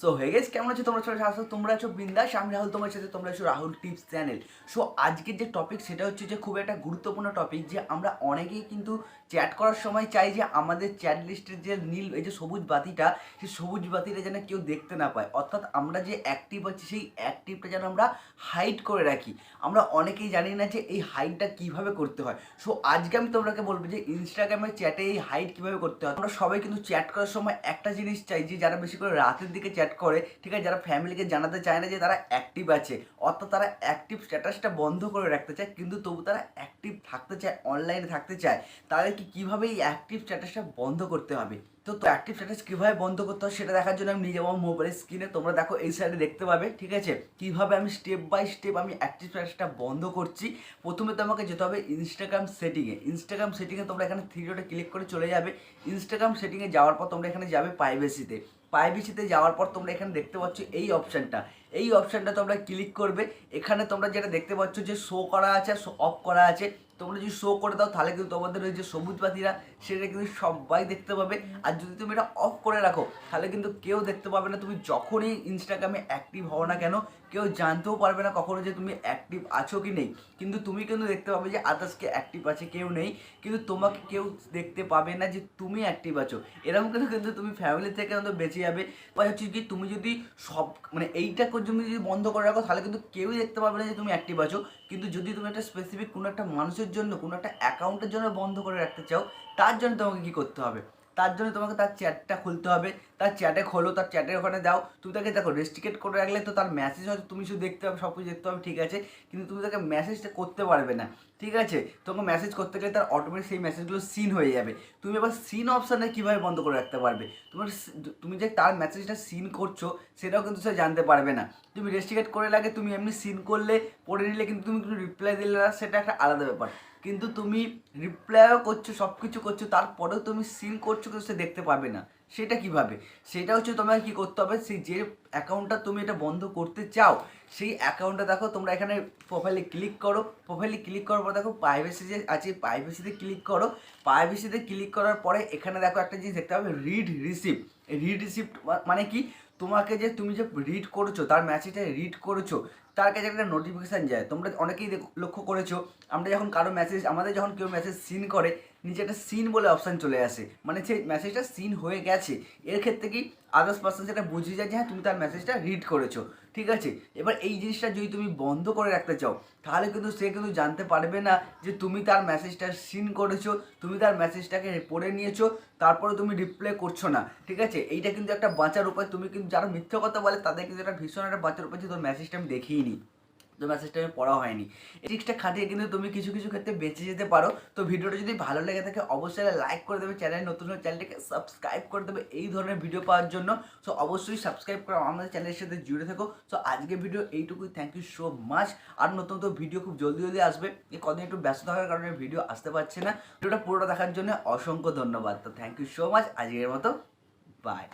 So হয়ে গেছে কেমন আছো? তোমরা সবাই আসো তোমরা আছো বিন্দাস, আমি রাহুল, তোমার সাথে তোমরা আছো রাহুল টিপস চ্যানেল। সো আজকের যে টপিক সেটা হচ্ছে যে খুব একটা গুরুত্বপূর্ণ টপিক যে আমরা অনেকেই কিন্তু চ্যাট করার সময় চাই যে আমাদের চ্যাট লিস্টের যে নীল, এই যে সবুজ বাতিটা, সেই সবুজ বাতিটা যেন কেউ দেখতে না পায়। অর্থাৎ আমরা যে অ্যাক্টিভ আছি, সেই অ্যাক্টিভটা যেন আমরা হাইড করে রাখি। আমরা অনেকেই জানি না যে এই হাইডটা কীভাবে করতে হয়। সো আজকে আমি তোমাকে বলব যে ইনস্টাগ্রামের চ্যাটে এই হাইড কীভাবে করতে হয়। আমরা সবাই কিন্তু চ্যাট করার সময় একটা জিনিস চাই যে যারা বেশি করে রাতের দিকে চ্যাট করে, ঠিক আছে? যারা ফ্যামিলিকে জানাতে চায় না যে তারা অ্যাক্টিভ আছে, অর্থাৎ তারা অ্যাক্টিভ স্ট্যাটাসটা বন্ধ করে রাখতে চায়, কিন্তু তবু তারা অ্যাক্টিভ থাকতে চায় অনলাইনে থাকতে চায়, তাদেরকে কীভাবে এই অ্যাক্টিভ স্ট্যাটাসটা বন্ধ করতে হবে? তো তো অ্যাক্টিভ স্ট্যাটাস কীভাবে বন্ধ করতে হয় সেটা দেখার জন্য আমি নিয়ে যাব মোবাইলের স্ক্রিনে তোমরা দেখো এই সাইডে দেখতে পাবে, ঠিক আছে? কীভাবে আমি স্টেপ বাই স্টেপ আমি অ্যাক্টিভ স্ট্যাটাসটা বন্ধ করছি। প্রথমে তোমাকে যেতে হবে ইনস্টাগ্রাম সেটিংয়ে ইনস্টাগ্রাম সেটিংয়ে তোমরা এখানে থ্রি ডটে ক্লিক করে চলে যাবে। ইনস্টাগ্রাম সেটিংয়ে যাওয়ার পর তোমরা এখানে যাবে প্রাইভেসিতে প্রাইভেসিতে যাওয়ার পর তোমরা এখানে দেখতে পাচ্ছ এই অপশানটা এই অপশানটা তোমরা ক্লিক করবে। এখানে তোমরা যেটা দেখতে পাচ্ছ যে শো করা আছে অফ করা আছে। তোমরা যদি শো করে দাও, তাহলে কিন্তু তোমাদের ওই যে সবুজ বাতিরা সেটা কিন্তু সবাই দেখতে পাবে। আর যদি তুমি এটা অফ করে রাখো, তাহলে কিন্তু কেউ দেখতে পাবে না। তুমি যখনই ইনস্টাগ্রামে অ্যাক্টিভ হও না কেন, কেউ জানতেও পারবে না কখনো যে তুমি অ্যাক্টিভ আছো কি নেই। কিন্তু তুমি কিন্তু দেখতে পাবে যে আদার্সকে অ্যাক্টিভ আছে, কেউ নেই। কিন্তু তোমাকে কেউ দেখতে পাবে না যে তুমি অ্যাক্টিভ আছো। এরকম কিন্তু কিন্তু তুমি ফ্যামিলি থেকে কিন্তু বেঁচে যাবে। বা হচ্ছে কি, তুমি যদি সব মানে এইটা তুমি যদি বন্ধ করে রাখো, তাহলে কিন্তু কেউই দেখতে পাবে না যে তুমি অ্যাক্টিভ আছো। কিন্তু যদি তুমি একটা স্পেসিফিক কোনো একটা মানুষের জন্য, কোনো একটা অ্যাকাউন্টের জন্য বন্ধ করে রাখতে চাও, তার জন্য তোমাকে কী করতে হবে? তার জন্য তোমাকে তার চ্যাটটা খুলতে হবে। তার চ্যাটে খোলো, তার চ্যাটের ওখানে দাও তুমি তাকে দেখো রেস্ট্রিকেট করে রাখলে তো তার মেসেজ হয়তো তুমি শুধু দেখতে হবে সব কিছু দেখতে হবে ঠিক আছে? কিন্তু তুমি তাকে মেসেজটা করতে পারবে না, ঠিক আছে? তোমাকে মেসেজ করতে গেলে তার অটোমেটিক সেই মেসেজগুলো সিন হয়ে যাবে। তুমি এবার সিন অপশানে কীভাবে বন্ধ করে রাখতে পারবে? তোমার তুমি যে তার মেসেজটা সিন করছ, সেটাও কিন্তু সে জানতে পারবে না। তুমি রেস্ট্রিকেট করে লাগে তুমি এমনি সিন করলে, পড়ে নিলে, কিন্তু তুমি রিপ্লাই দিলে না, সেটা একটা আলাদা ব্যাপার। কিন্তু তুমি রিপ্লাইও করছ সব কিছু করছ, তারপরেও তুমি সিন করছ, কিন্তু সে দেখতে পাবে না। সেটা কীভাবে? সেটা হচ্ছে তোমাকে কী করতে হবে? সেই যে অ্যাকাউন্টটা তুমি এটা বন্ধ করতে চাও, সেই অ্যাকাউন্টটা দেখো, তোমরা এখানে প্রোফাইলে ক্লিক করো। প্রোফাইলে ক্লিক করার পর দেখো প্রাইভেসি যে আছে প্রাইভেসিতে ক্লিক করো। প্রাইভেসিতে ক্লিক করার পরে এখানে দেখো একটা জিনিস দেখতে হবে রিড রিসিপ্ট রিড রিসিপ্ট মানে কি? তোমাকে যে তুমি যে রিড করেছ, তার মেসেজটা রিড করেছ, তার কাছে একটা নোটিফিকেশান যায়। তোমরা অনেকেই লক্ষ্য করেছ, আমরা যখন কারও মেসেজ আমাদের যখন কেউ মেসেজ সিন করে নিচে একটা সিন বলে অপশান চলে আসে। মানে সেই মেসেজটা সিন হয়ে গেছে। এর ক্ষেত্রে কি আদার্স পার্সন সেটা বুঝিয়ে যায় যে হ্যাঁ তুমি তার মেসেজটা রিড করেছ। ঠিক আছে? এবার এই জিনিসটা যদি তুমি বন্ধ করে রাখতে চাও, তাহলে কিন্তু সে কিন্তু জানতে পারবে না যে তুমি তার মেসেজটা সিন করেছ, তুমি তার মেসেজটাকে পড়ে নিয়েছো, তারপরে তুমি রিপ্লাই করছ না। ঠিক আছে? এইটা কিন্তু একটা বাঁচার উপায়। তুমি কিন্তু যারা মিথ্যা কথা বলে, তাদের কিন্তু একটা ভীষণ একটা বাঁচার উপায় যে তোর মেসেজটা আমি দেখিয়ে নিই তো মেসেজটা আমি পড়া হয়নি। এই ট্রিক্সটা খাটিয়ে কিন্তু তুমি কিছু কিছু ক্ষেত্রে বেঁচে যেতে পারো। তো ভিডিওটা যদি ভালো লেগে থাকে, অবশ্যই লাইক করে দেবে চ্যানেল নতুন চ্যানেলটাকে সাবস্ক্রাইব করে দেবে এই ধরনের ভিডিও পাওয়ার জন্য। সো অবশ্যই সাবস্ক্রাইব করো আমাদের চ্যানেলের সাথে জুড়ে থাকো। সো আজকে ভিডিও এইটুকুই। থ্যাংক ইউ সো মাচ আর নতুন নতুন ভিডিও খুব জলদি জলদি আসবে। এই কদিন একটু ব্যস্ত থাকার কারণে ভিডিও আসতে পারছে না। ভিডিওটা পুরোটা দেখার জন্য অসংখ্য ধন্যবাদ। তো থ্যাংক ইউ সো মাচ আজকের মতো বাই